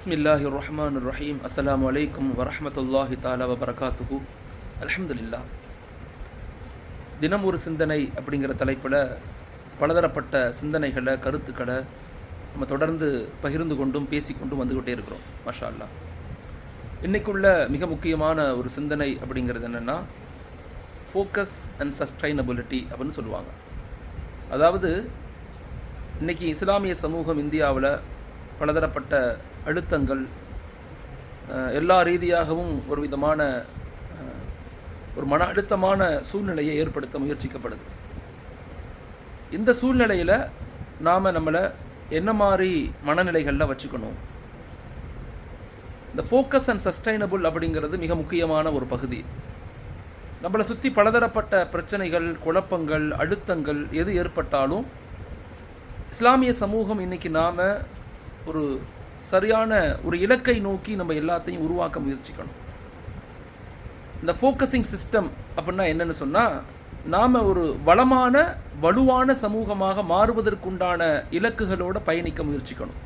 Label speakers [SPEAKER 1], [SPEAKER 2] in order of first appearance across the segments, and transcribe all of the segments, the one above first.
[SPEAKER 1] பிஸ்மில்லாஹி ரஹ்மான் ரஹீம் அஸ்லாம் வலைக்கும் வரமத்துல்லாஹி தாலா வபரகாத்துஹு அலமதுல்லா தினம் ஒரு சிந்தனை அப்படிங்கிற தலைப்பில் பலதரப்பட்ட சிந்தனைகளை கருத்துக்களை நம்ம தொடர்ந்து பகிர்ந்து கொண்டும் பேசிக்கொண்டும் வந்துக்கிட்டே இருக்கிறோம். மஷா அல்லா இன்றைக்குள்ள மிக முக்கியமான ஒரு சிந்தனை அப்படிங்கிறது என்னென்னா ஃபோக்கஸ் அண்ட் சஸ்டைனபிலிட்டி அப்படின்னு சொல்லுவாங்க. அதாவது இன்றைக்கி இஸ்லாமிய சமூகம் இந்தியாவில் பலதரப்பட்ட அழுத்தங்கள் எல்லா ரீதியாகவும் ஒரு விதமான ஒரு மன அழுத்தமான சூழ்நிலையை ஏற்படுத்த முயற்சிக்கப்படுது. இந்த சூழ்நிலையில் நாம் நம்மளை என்ன மாதிரி மனநிலைகளில் வச்சுக்கணும்? இந்த ஃபோக்கஸ் அண்ட் சஸ்டைனபிள் அப்படிங்கிறது மிக முக்கியமான ஒரு பகுதி. நம்மளை சுற்றி பலதரப்பட்ட பிரச்சனைகள் குழப்பங்கள் அழுத்தங்கள் எது ஏற்பட்டாலும் இஸ்லாமிய சமூகம் இன்னைக்கு நாம் ஒரு சரியான ஒரு இலக்கை நோக்கி நம்ம எல்லாத்தையும் உருவாக்க முயற்சிக்கணும். இந்த ஃபோக்கஸிங் சிஸ்டம் அப்படின்னா என்னென்னு சொன்னால் நாம் ஒரு வளமான வலுவான சமூகமாக மாறுவதற்குண்டான இலக்குகளோட பயணிக்க முயற்சிக்கணும்.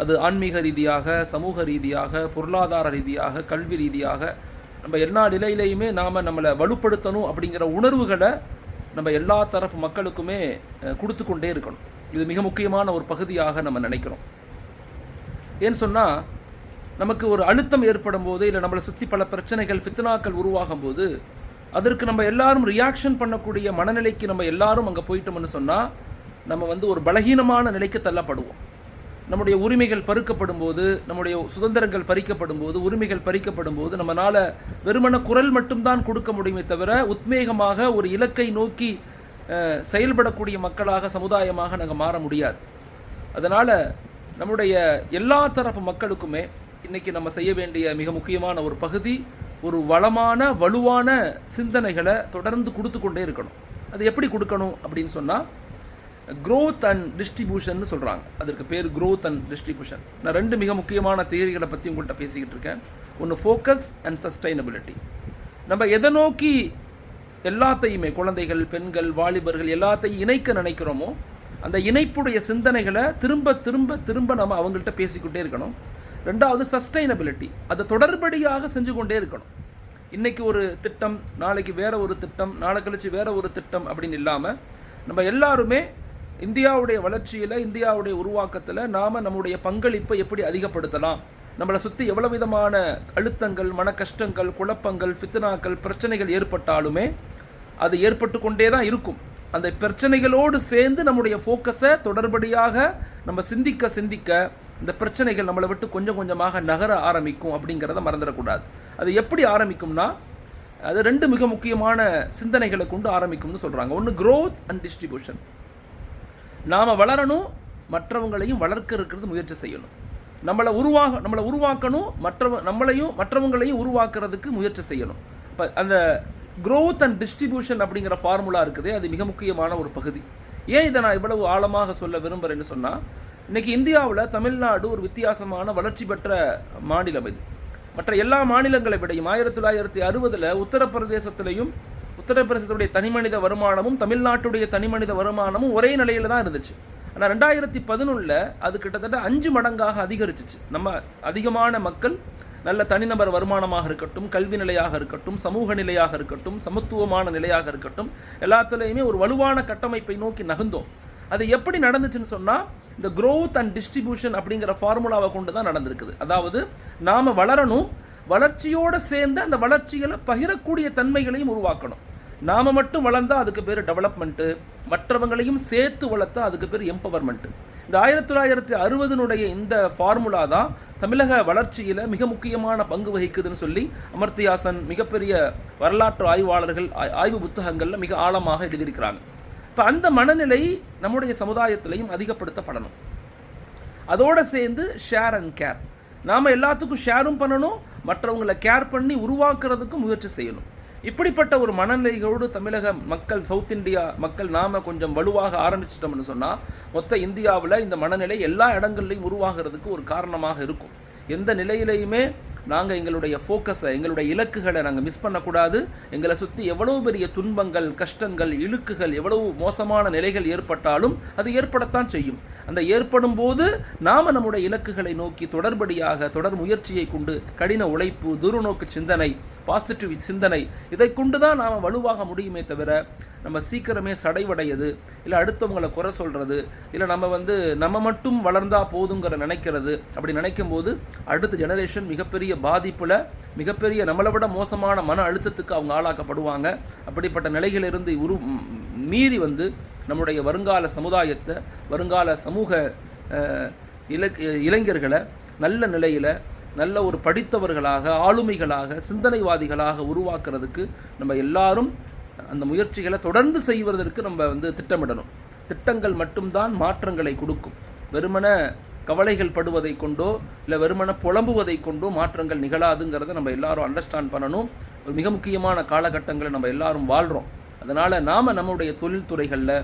[SPEAKER 1] அது ஆன்மீக ரீதியாக சமூக ரீதியாக பொருளாதார ரீதியாக கல்வி ரீதியாக நம்ம எல்லா நிலையிலையுமே நாம் நம்மளை வலுப்படுத்தணும் அப்படிங்கிற உணர்வுகளை நம்ம எல்லா தரப்பு மக்களுக்குமே கொடுத்து கொண்டே இருக்கணும். இது மிக முக்கியமான ஒரு பகுதியாக நம்ம நினைக்கிறோம். ஏன்னு சொன்னால் நமக்கு ஒரு அழுத்தம் ஏற்படும் போது இல்லை நம்மளை சுற்றி பல பிரச்சனைகள் ஃபித்னாக்கள் உருவாகும் போது அதற்கு நம்ம எல்லாரும் ரியாக்ஷன் பண்ணக்கூடிய மனநிலைக்கு நம்ம எல்லாரும் அங்கே போயிட்டோம்னு சொன்னால் நம்ம வந்து ஒரு பலகீனமான நிலைக்கு தள்ளப்படுவோம். நம்முடைய உரிமைகள் பறிக்கப்படும் போது நம்முடைய சுதந்திரங்கள் பறிக்கப்படும் போது உரிமைகள் பறிக்கப்படும் போது நம்மளால் வெறுமன குரல் மட்டும்தான் கொடுக்க முடியுமே தவிர உத்வேகமாக ஒரு இலக்கை நோக்கி செயல்படக்கூடிய மக்களாக சமுதாயமாக நாங்கள் மாற முடியாது. அதனால் நம்முடைய எல்லா தரப்பு மக்களுக்குமே இன்றைக்கி நம்ம செய்ய வேண்டிய மிக முக்கியமான ஒரு பகுதி ஒரு வளமான வலுவான சிந்தனைகளை தொடர்ந்து கொடுத்து கொண்டே இருக்கணும். அது எப்படி கொடுக்கணும் அப்படின்னு சொன்னால் க்ரோத் அண்ட் டிஸ்ட்ரிபியூஷன் சொல்கிறாங்க அதற்கு பேர் க்ரோத் அண்ட் டிஸ்ட்ரிபியூஷன் நான் ரெண்டு மிக முக்கியமான தேரிகளை பற்றி உங்கள்கிட்ட பேசிக்கிட்டு இருக்கேன். ஒன்று ஃபோக்கஸ் அண்ட் சஸ்டைனபிலிட்டி நம்ம எதை நோக்கி எல்லாத்தையுமே குழந்தைகள் பெண்கள் வாலிபர்கள் எல்லாத்தையும் இணைக்க நினைக்கிறோமோ அந்த இணைப்புடைய சிந்தனைகளை திரும்ப திரும்ப திரும்ப நம்ம அவங்கள்ட்ட பேசிக்கொண்டே இருக்கணும். ரெண்டாவது சஸ்டைனபிலிட்டி அதை தொடர்படியாக செஞ்சு கொண்டே இருக்கணும். இன்றைக்கி ஒரு திட்டம் நாளைக்கு வேற ஒரு திட்டம் நாளை கழிச்சு வேறு ஒரு திட்டம் அப்படின்னு இல்லாமல் நம்ம எல்லாருமே இந்தியாவுடைய வளர்ச்சியில் இந்தியாவுடைய உருவாக்கத்தில் நாம் நம்முடைய பங்களிப்பை எப்படி அதிகப்படுத்தலாம்? நம்மளை சுற்றி எவ்வளோ விதமான அழுத்தங்கள் மன கஷ்டங்கள் குழப்பங்கள் ஃபித்னாக்கள் பிரச்சனைகள் ஏற்பட்டாலுமே அது ஏற்பட்டு கொண்டே தான் இருக்கும். அந்த பிரச்சனைகளோடு சேர்ந்து நம்முடைய ஃபோக்கஸை தொடர்படியாக நம்ம சிந்திக்க சிந்திக்க இந்த பிரச்சனைகள் நம்மளை விட்டு கொஞ்சம் கொஞ்சமாக நகர ஆரம்பிக்கும் அப்படிங்கிறத மறந்துடக்கூடாது. அது எப்படி ஆரம்பிக்கும்னா அது ரெண்டு மிக முக்கியமான சிந்தனைகளை கொண்டு ஆரம்பிக்கும்னு சொல்கிறாங்க ஒன்று க்ரோத் அண்ட் டிஸ்ட்ரிபியூஷன் நாம் வளரணும் மற்றவங்களையும் வளர்க்க இருக்கிறது முயற்சி செய்யணும். நம்மளை உருவாக நம்மளை உருவாக்கணும் மற்றவ நம்மளையும் மற்றவங்களையும் உருவாக்குறதுக்கு முயற்சி செய்யணும். இப்போ அந்த க்ரோத் அண்ட் டிஸ்ட்ரிபியூஷன் அப்படிங்கிற ஃபார்முலா இருக்குது. அது மிக முக்கியமான ஒரு பகுதி. ஏன் இதை நான் இவ்வளவு ஆழமாக சொல்ல விரும்புகிறேன்னு சொன்னால் இன்னைக்கு இந்தியாவில் தமிழ்நாடு ஒரு வித்தியாசமான வளர்ச்சி பெற்ற மாநிலம் இது. மற்ற எல்லா மாநிலங்களை விடையும் ஆயிரத்தி தொள்ளாயிரத்தி அறுபதில் உத்தரப்பிரதேசத்திலையும் உத்தரப்பிரதேசத்துடைய தனிமனித வருமானமும் தமிழ்நாட்டுடைய தனிமனித வருமானமும் ஒரே நிலையில தான் இருந்துச்சு. ஆனால் ரெண்டாயிரத்தி பதினொன்றில் அது கிட்டத்தட்ட அஞ்சு மடங்காக அதிகரிச்சிச்சு. நம்ம அதிகமான மக்கள் நல்ல தனிநபர் வருமானமாக இருக்கட்டும் கல்வி நிலையாக இருக்கட்டும் சமூக நிலையாக இருக்கட்டும் சமத்துவமான நிலையாக இருக்கட்டும் எல்லாத்துலேயுமே ஒரு வலுவான கட்டமைப்பை நோக்கி நகர்ந்தோம். அது எப்படி நடந்துச்சுன்னு சொன்னால் இந்த க்ரோத் அண்ட் டிஸ்ட்ரிபியூஷன் அப்படிங்கிற ஃபார்முலாவை கொண்டு தான் நடந்திருக்குது. அதாவது நாம் வளரணும் வளர்ச்சியோடு சேர்ந்து அந்த வளர்ச்சிகளை பகிரக்கூடிய தன்மைகளையும் உருவாக்கணும். நாம் மட்டும் வளர்ந்தால் அதுக்கு பேர் டெவலப்மெண்ட்டு மற்றவங்களையும் சேர்த்து வளர்த்தா அதுக்கு பேர் எம்பவர்மெண்ட்டு இந்த ஆயிரத்தி தொள்ளாயிரத்தி அறுபதுனுடைய இந்த ஃபார்முலா தான் தமிழக வளர்ச்சியில் மிக முக்கியமான பங்கு வகிக்குதுன்னு சொல்லி அமர்த்தியாசன் மிகப்பெரிய வரலாற்று ஆய்வாளர்கள் ஆய்- ஆய்வு புத்தகங்களில் மிக ஆழமாக எழுதியிருக்கிறாங்க. இப்போ அந்த மனநிலை நம்முடைய சமுதாயத்திலையும் அதிகப்படுத்தப்படணும். அதோட சேர்ந்து ஷேர் அண்ட் கேர் நாம் எல்லாத்துக்கும் ஷேரும் பண்ணணும் மற்றவங்களை கேர் பண்ணி உருவாக்குறதுக்கும் முயற்சி செய்யணும். இப்படிப்பட்ட ஒரு மனநிலைகளோடு தமிழக மக்கள் சவுத் இந்தியா மக்கள் நாம கொஞ்சம் வலுவாக ஆரம்பிச்சிட்டோம்னு சொன்னால் மொத்த இந்தியாவில் இந்த மனநிலை எல்லா இடங்கள்லையும் உருவாகிறதுக்கு ஒரு காரணமாக இருக்கும். எந்த நிலையிலையுமே நாங்கள் எங்களுடைய ஃபோக்கஸை எங்களுடைய இலக்குகளை நாங்கள் மிஸ் பண்ணக்கூடாது. எங்களை சுற்றி எவ்வளவு பெரிய துன்பங்கள் கஷ்டங்கள் இழுக்குகள் எவ்வளவு மோசமான நிலைகள் ஏற்பட்டாலும் அது ஏற்படத்தான் செய்யும். அந்த ஏற்படும் போது நாம் நம்முடைய இலக்குகளை நோக்கி தொடர்படியாக தொடர் முயற்சியை கொண்டு கடின உழைப்பு துருநோக்கு சிந்தனை பாசிட்டிவ் சிந்தனை இதை கொண்டு தான் நாம் வலுவாக முடியுமே தவிர நம்ம சீக்கிரமே சடைவடையது இல்லை அடுத்தவங்களை குறை சொல்கிறது இல்லை நம்ம வந்து நம்ம மட்டும் வளர்ந்தா போதுங்கிற நினைக்கிறது அப்படி நினைக்கும் போது அடுத்த ஜெனரேஷன் மிகப்பெரிய பாதிப்பில் மிகப்பெரிய நம்மளை விட மோசமான மன அழுத்தத்துக்கு அவங்க ஆளாக்கப்படுவாங்க. அப்படிப்பட்ட நிலைகளிலிருந்து உரு மீறி வந்து நம்முடைய வருங்கால சமுதாயத்தை வருங்கால சமூக அஹ், இலக் இளைஞர்களை நல்ல நிலையில் நல்ல ஒரு படித்தவர்களாக ஆளுமைகளாக சிந்தனைவாதிகளாக உருவாக்குறதுக்கு நம்ம எல்லாரும் அந்த முயற்சிகளை தொடர்ந்து செய்வதற்கு நம்ம வந்து திட்டமிடணும். திட்டங்கள் மட்டும்தான் மாற்றங்களை கொடுக்கும். வெறுமன கவலைகள் படுவதை கொண்டோ இல்லை வெறுமன புலம்புவதை கொண்டோ மாற்றங்கள் நிகழாதுங்கிறத நம்ம எல்லாரும் அண்டர்ஸ்டாண்ட் பண்ணணும். ஒரு மிக முக்கியமான காலகட்டங்களை நம்ம எல்லாரும் வாழ்கிறோம் அதனால் நாம் நம்முடைய தொழில்துறைகளில்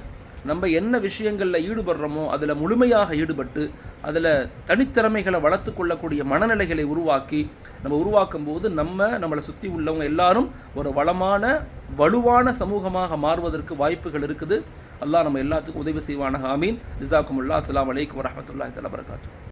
[SPEAKER 1] நம்ம என்ன விஷயங்களில் ஈடுபடுறோமோ அதில் முழுமையாக ஈடுபட்டு அதில் தனித்திறமைகளை வளர்த்து கொள்ளக்கூடிய மனநிலைகளை உருவாக்கி நம்ம உருவாக்கும் போது நம்ம நம்மளை சுற்றி உள்ளவங்க எல்லாரும் ஒரு வளமான வலுவான சமூகமாக மாறுவதற்கு வாய்ப்புகள் இருக்குது. அல்லாஹ் நம்ம எல்லாத்துக்கும் உதவி செய்வானாக. ஆமீன். ஜிசாக்குமுல்லா அஸ்லாம் வலைக்கம் வரஹ்மத்துல்லாஹி தலா பரகாத்துஹு